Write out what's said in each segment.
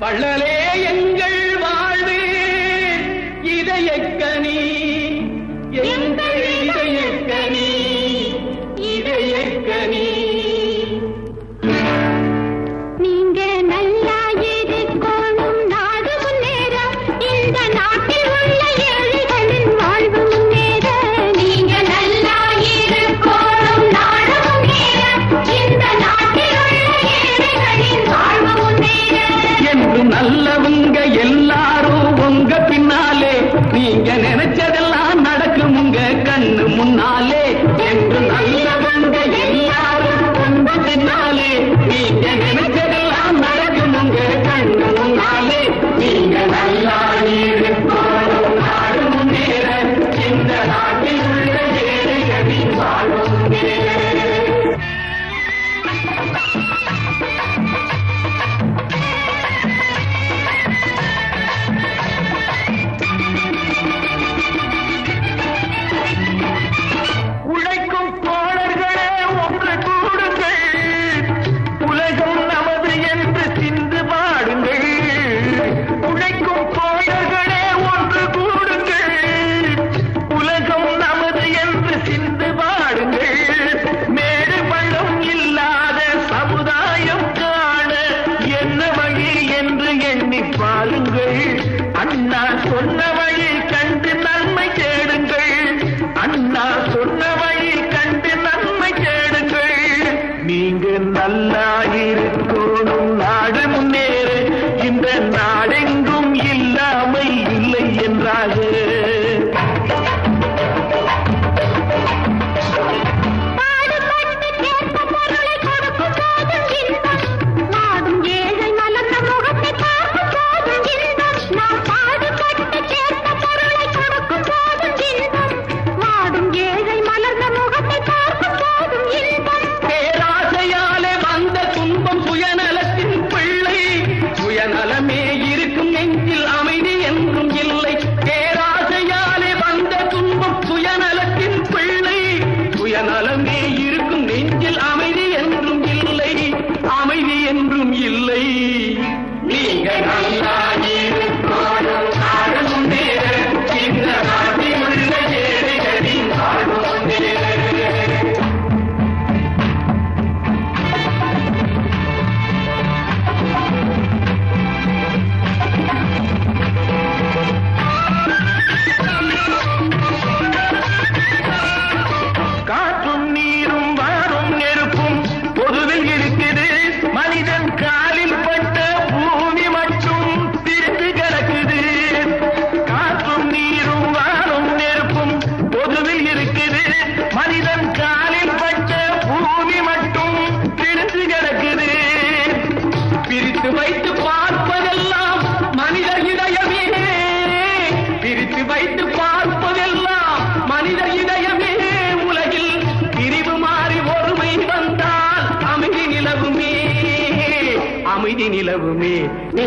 வள்ளலே எங்கள் வாழ்வே. இதயக்கணி அஞ்சன நிலவுமே. நீ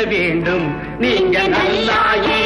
வேண்டும். நீங்க நல்லாயே